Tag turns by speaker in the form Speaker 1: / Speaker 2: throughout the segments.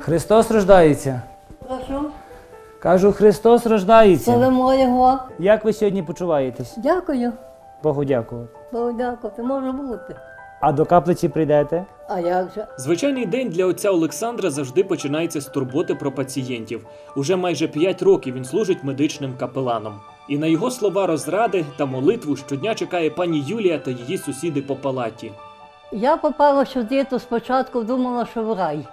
Speaker 1: Христос рождається.
Speaker 2: Прошу,
Speaker 1: Кажу, Христос рождається.
Speaker 2: славимо Його.
Speaker 1: Як ви сьогодні почуваєтесь?
Speaker 2: Дякую.
Speaker 1: Богу дякувати.
Speaker 2: Бог дякувати, може бути.
Speaker 1: А до каплиці прийдете?
Speaker 2: А як же?
Speaker 3: Звичайний день для отця Олександра завжди починається з турботи про пацієнтів. Уже майже 5 років він служить медичним капеланом. І на його слова розради та молитву щодня чекає пані Юлія та її сусіди по палаті.
Speaker 2: Я попала сюди, то спочатку думала, що в рай.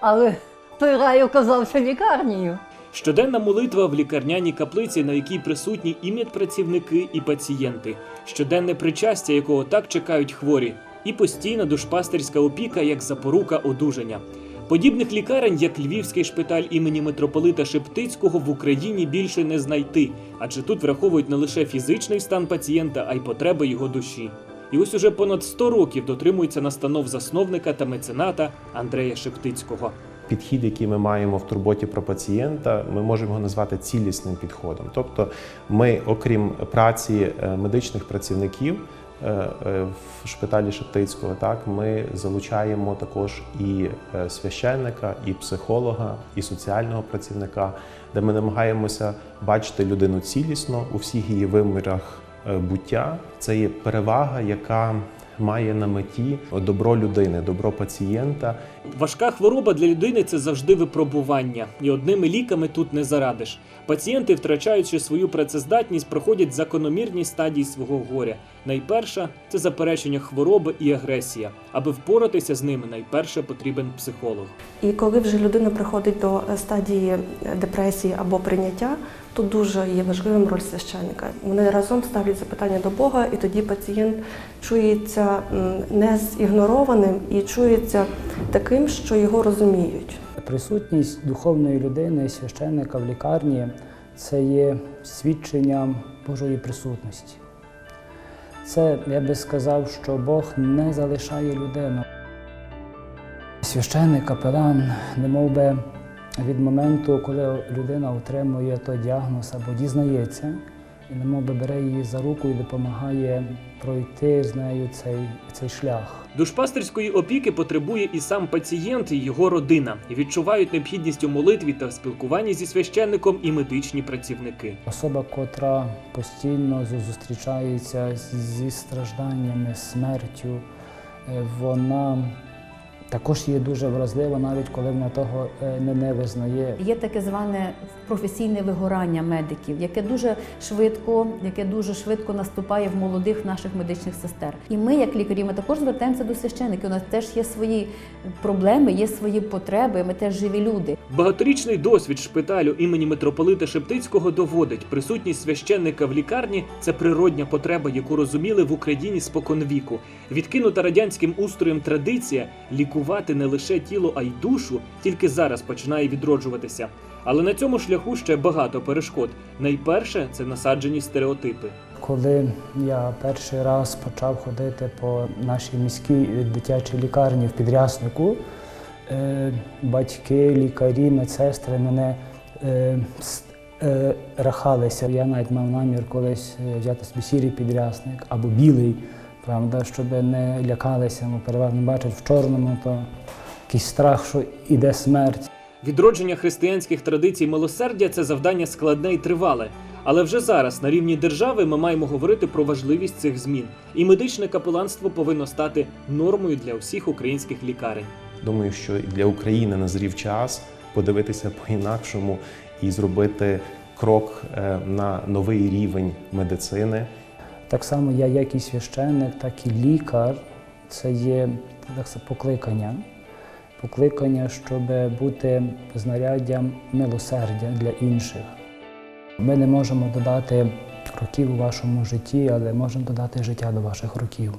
Speaker 2: Але той рай оказався лікарнею.
Speaker 3: Щоденна молитва в лікарняній каплиці, на якій присутні і медпрацівники, і пацієнти, щоденне причастя, якого так чекають хворі, і постійна душпастерська опіка як запорука одужання. Подібних лікарень, як Львівський шпиталь імені митрополита Шептицького, в Україні більше не знайти, адже тут враховують не лише фізичний стан пацієнта, а й потреби його душі. І ось уже понад 100 років дотримується настанов засновника та мецената Андрея Шептицького.
Speaker 4: Підхід, який ми маємо в турботі про пацієнта, ми можемо його назвати цілісним підходом. Тобто, ми, окрім праці е, медичних працівників е, е, в шпиталі Шептицького, так ми залучаємо також і священника, і психолога, і соціального працівника, де ми намагаємося бачити людину цілісно у всіх її вимірах буття. Це є перевага, яка має на меті добро людини, добро пацієнта.
Speaker 3: Важка хвороба для людини це завжди випробування, і одними ліками тут не зарадиш. Пацієнти, втрачаючи свою працездатність, проходять закономірні стадії свого горя. Найперша це заперечення хвороби і агресія. Аби впоратися з ними, найперше потрібен психолог.
Speaker 5: І коли вже людина приходить до е, стадії е, депресії або прийняття, тут дуже є важливим роль священника. Вони разом ставлять запитання до Бога, і тоді пацієнт чується не зігнорованим і чується таким, що його розуміють.
Speaker 1: Присутність духовної людини, священника в лікарні це є свідченням Божої присутності. Це, я би сказав, що Бог не залишає людину. Священник, капелан, не мов би від моменту, коли людина отримує той діагноз або дізнається, і не би бере її за руку і допомагає пройти з нею цей, цей шлях.
Speaker 3: Душпастерської опіки потребує і сам пацієнт, і його родина, і відчувають необхідність у молитві та спілкуванні зі священником і медичні працівники.
Speaker 1: Особа, котра постійно зустрічається зі стражданнями, смертю, е, вона також є дуже вразлива, навіть коли вона того е, не, не визнає.
Speaker 6: Є таке зване професійне вигорання медиків, яке дуже швидко, яке дуже швидко наступає в молодих наших медичних сестер. І ми, як лікарі, ми також звертаємося до священиків. У нас теж є свої проблеми, є свої потреби. Ми теж живі люди.
Speaker 3: Багаторічний досвід шпиталю імені митрополита Шептицького доводить, присутність священника в лікарні це природня потреба, яку розуміли в Україні споконвіку. Відкинута радянським устроєм традиція лікувати не лише тіло, а й душу тільки зараз починає відроджуватися. Але на цьому шляху ще багато перешкод. Найперше це насаджені стереотипи.
Speaker 1: Коли я перший раз почав ходити по нашій міській дитячій лікарні в підряснику, е, батьки, лікарі, медсестри мене е, е, рахалися. Я навіть мав намір колись взяти собі сірий підрясник або білий, правда, щоб не лякалися, бо переважно бачать в чорному, то якийсь страх, що іде смерть.
Speaker 3: Відродження християнських традицій милосердя це завдання складне і тривале. Але вже зараз на рівні держави ми маємо говорити про важливість цих змін, і медичне капеланство повинно стати нормою для всіх українських лікарень.
Speaker 4: Думаю, що і для України назрів час подивитися по-інакшому і зробити крок е, на новий рівень медицини.
Speaker 1: Так само я, як і священник, так і лікар, це є так само, покликання. Покликання, щоб бути знаряддям милосердя для інших. Ми не можемо додати років у вашому житті, але можемо додати життя до ваших років.